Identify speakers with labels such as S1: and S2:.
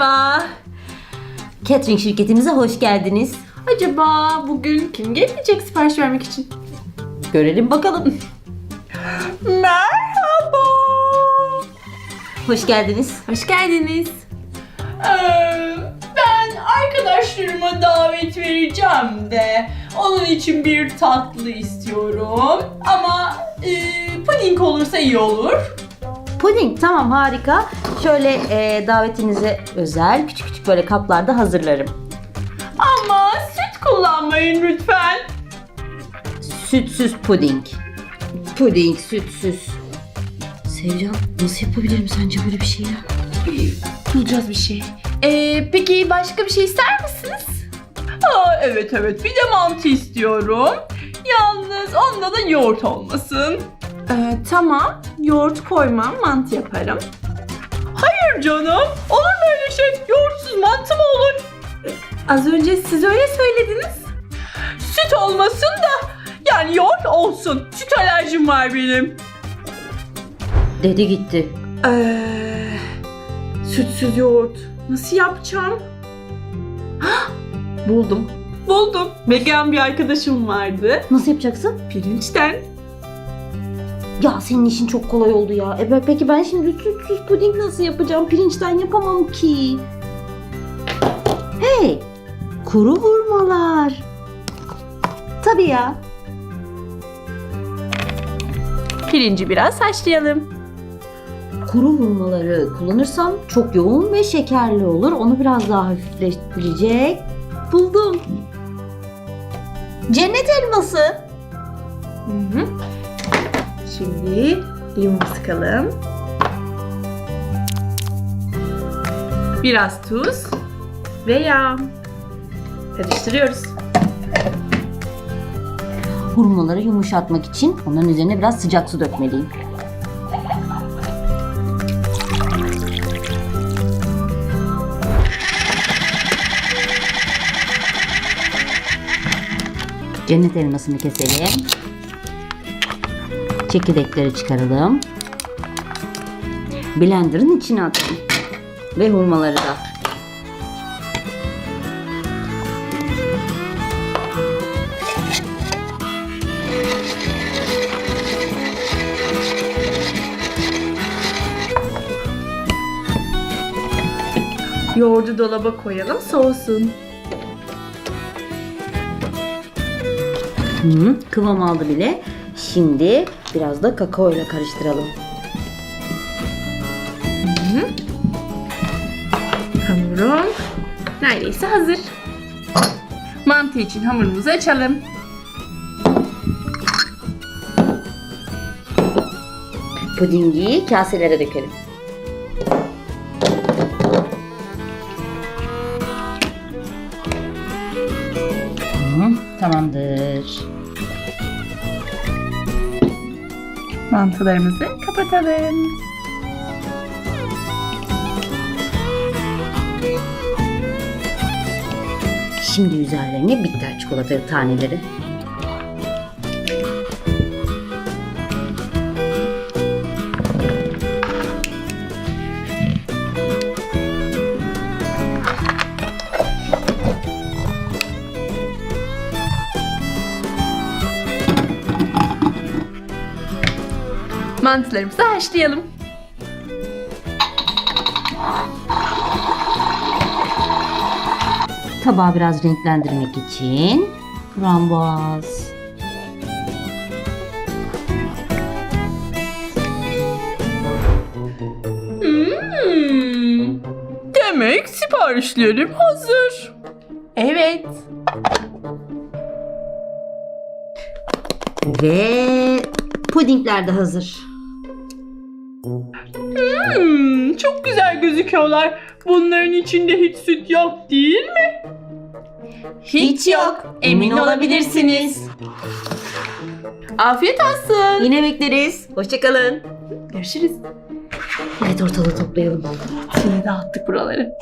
S1: Merhaba. Catering şirketimize hoş geldiniz.
S2: Acaba bugün kim gelecek sipariş vermek için?
S1: Görelim bakalım.
S2: Merhaba.
S1: Hoş geldiniz.
S2: Hoş geldiniz.
S3: Ee, ben arkadaşlarıma davet vereceğim de onun için bir tatlı istiyorum. Ama e, puding olursa iyi olur.
S1: Puding tamam harika. Şöyle e, davetinize özel küçük küçük böyle kaplarda hazırlarım.
S3: Ama süt kullanmayın lütfen.
S1: Sütsüz puding. Puding sütsüz. Sevcan nasıl yapabilirim sence böyle bir şey ya?
S2: Bulacağız bir şey. Ee, peki başka bir şey ister misiniz?
S3: Aa, evet evet bir de mantı istiyorum. Yalnız onda da yoğurt olmasın.
S2: Ee, tamam. Yoğurt koymam, mantı yaparım.
S3: Hayır canım. Olur mu öyle şey? Yoğurtsuz mantı mı olur?
S2: Az önce siz öyle söylediniz.
S3: Süt olmasın da yani yoğurt olsun. Süt alerjim var benim.
S1: Dedi gitti.
S2: Ee, sütsüz yoğurt. Nasıl yapacağım? Hah, buldum. Buldum. Vegan bir arkadaşım vardı.
S1: Nasıl yapacaksın?
S2: Pirinçten.
S1: Ya senin işin çok kolay oldu ya. E peki ben şimdi sütsüz puding nasıl yapacağım? Pirinçten yapamam ki. Hey! Kuru hurmalar. Tabii ya.
S2: Pirinci biraz haşlayalım.
S1: Kuru hurmaları kullanırsam çok yoğun ve şekerli olur. Onu biraz daha hafiflettirecek. Buldum. Cennet elması.
S2: Hı hı. Şimdi limon sıkalım. Biraz tuz ve yağ. Karıştırıyoruz.
S1: Hurmaları yumuşatmak için onların üzerine biraz sıcak su dökmeliyim. Cennet elmasını keselim. Çekirdekleri çıkaralım. Blender'ın içine atalım. Ve hurmaları da.
S2: Yoğurdu dolaba koyalım soğusun.
S1: Hı, kıvam aldı bile. Şimdi biraz da kakao ile karıştıralım.
S2: Hamurum neredeyse hazır. Mantı için hamurumuzu açalım.
S1: Pudingi kaselere dökelim. Hı, tamamdır.
S2: Mantılarımızı kapatalım.
S1: Şimdi üzerlerine bitter çikolata taneleri.
S2: Mantılarımızı haşlayalım.
S1: Tabağı biraz renklendirmek için frambuaz.
S3: Hmm. Demek siparişlerim hazır.
S2: Evet.
S1: Ve pudingler de hazır.
S3: Çok güzel gözüküyorlar. Bunların içinde hiç süt yok değil mi?
S2: Hiç yok. Emin olabilirsiniz. Afiyet olsun.
S1: Yine bekleriz. Hoşçakalın.
S2: Görüşürüz.
S1: Evet ortalığı toplayalım.
S2: Yine dağıttık buraları.